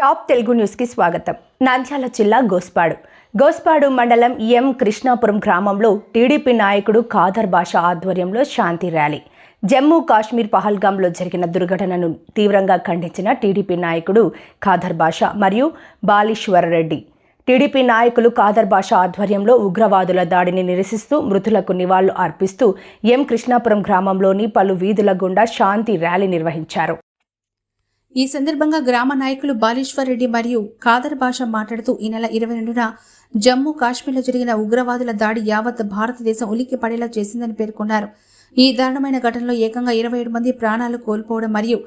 Top Telugu న్యూస్కి స్వాగతం. నంద్యాల జిల్లా గోస్పాడు. గోస్పాడు మండలం ఎం కృష్ణాపురం గ్రామంలో టీడీపీ నాయకుడు ఖాదర్ బాషా ఆధ్వర్యంలో శాంతి ర్యాలీ. జమ్మూ కాశ్మీర్ పహల్గాంలో జరిగిన దుర్ఘటనను తీవ్రంగా ఖండించిన టీడీపీ నాయకుడు ఖాదర్ బాషా మరియు బాలీశ్వర్ రెడ్డి. టీడీపీ నాయకులు ఖాదర్ బాషా ఆధ్వర్యంలో ఉగ్రవాదుల దాడిని నిరసిస్తూ మృతులకు నివాళులు అర్పిస్తూ ఎం కృష్ణాపురం గ్రామంలోని పలు వీధుల గుండా శాంతి ర్యాలీ నిర్వహించారు. ఈ సందర్భంగా గ్రామ నాయకులు బాలేశ్వర్ రెడ్డి మరియు ఖాదర్ భాష మాట్లాడుతూ ఈ నెల ఇరవై రెండున జమ్మూ కాశ్మీర్లో జరిగిన ఉగ్రవాదుల దాడి యావత్ భారతదేశం ఉలిక్కి పడేలా చేసిందని పేర్కొన్నారు. ఈ దారుణమైన ఘటనలో ఏకంగా ఇరవై ఏడు మంది ప్రాణాలు కోల్పోవడం మరియు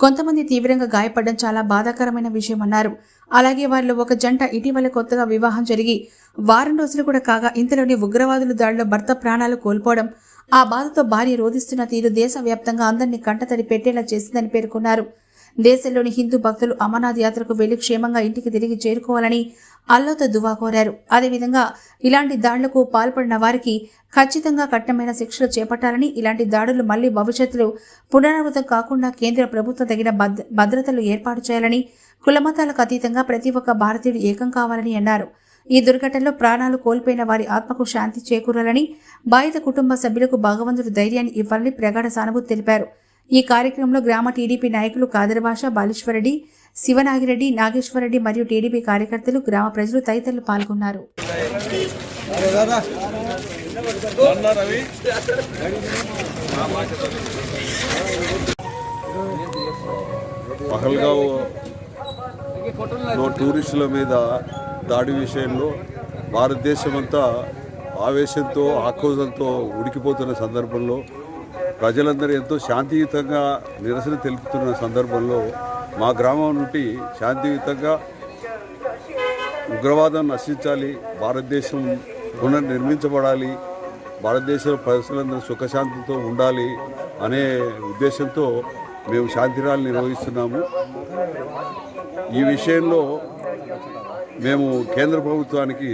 కొంతమంది తీవ్రంగా గాయపడడం చాలా బాధాకరమైన విషయమన్నారు. అలాగే వారిలో ఒక జంట ఇటీవల కొత్తగా వివాహం జరిగి వారం రోజులు కూడా కాగా ఇంతలోని ఉగ్రవాదుల దాడిలో భర్త ప్రాణాలు కోల్పోవడం ఆ బాధతో భార్య రోధిస్తున్న తీరు దేశవ్యాప్తంగా అందరినీ కంటతడి పెట్టేలా చేసిందని పేర్కొన్నారు. దేశంలోని హిందూ భక్తులు అమర్నాథ్ యాత్రకు వెళ్ళి క్షేమంగా ఇంటికి తిరిగి చేరుకోవాలని అల్లోతో దువా కోరారు. అదేవిధంగా ఇలాంటి దాడులకు పాల్పడిన వారికి ఖచ్చితంగా కఠినమైన శిక్షలు చేపట్టాలని ఇలాంటి దాడులు మళ్ళీ భవిష్యత్తులో పునరావృతం కాకుండా కేంద్ర ప్రభుత్వం తగిన భద్ర- భద్రతలు ఏర్పాటు చేయాలని కులమతాలకు అతీతంగా ప్రతి ఒక్క భారతీయుడు ఏకం కావాలని అన్నారు. ఈ దుర్ఘటనలో ప్రాణాలు కోల్పోయిన వారి ఆత్మకు శాంతి చేకూరాలని బాధిత కుటుంబ సభ్యులకు భగవంతుడు ధైర్యాన్ని ఇవ్వాలని ప్రగాఢ సానుభూతి తెలిపారు. ఈ కార్యక్రమంలో గ్రామ టీడీపీ నాయకులు కాదరభాష బాలేశ్వరరెడ్డి శివనాగిరెడ్డి నాగేశ్వరరెడ్డి మరియు టీడీపీ కార్యకర్తలు గ్రామ ప్రజలు తదితరులు పాల్గొన్నారు. పహల్గావ్లో టూరిస్టుల మీద దాడి విషయంలో భారతదేశం అంతా ఆవేశంతో ఆక్రోశంతో ఉడికిపోతున్న సందర్భంలో ప్రజలందరూ ఎంతో శాంతియుతంగా నిరసన తెలుపుతున్న సందర్భంలో మా గ్రామం నుండి శాంతియుతంగా ఉగ్రవాదం నశించాలి భారతదేశం పునర్నిర్మించబడాలి భారతదేశ ప్రజలందరూ సుఖశాంతితో ఉండాలి అనే ఉద్దేశంతో మేము శాంతిరాలు నిర్వహిస్తున్నాము. ఈ విషయంలో మేము కేంద్ర ప్రభుత్వానికి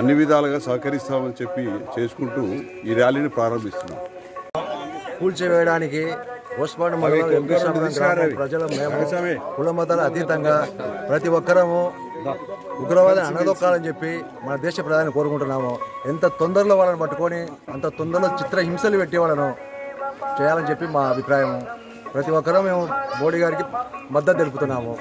అన్ని విధాలుగా సహకరిస్తామని చెప్పి చేసుకుంటూ ఈ ర్యాలీని ప్రారంభిస్తున్నాం. కూల్చివేయడానికి పోస్ట్మార్టం మండలం ప్రజలు మేము కుల మతాల అతీతంగా ప్రతి ఒక్కరము ఉగ్రవాదం అనదొక్కాలని చెప్పి మన దేశ ప్రధాని కోరుకుంటున్నాము. ఎంత తొందరలో వాళ్ళని పట్టుకొని అంత తొందరలో చిత్ర హింసలు పెట్టి వాళ్ళను చేయాలని చెప్పి మా అభిప్రాయం. ప్రతి ఒక్కరూ మేము మోడీ గారికి మద్దతు తెలుపుతున్నాము.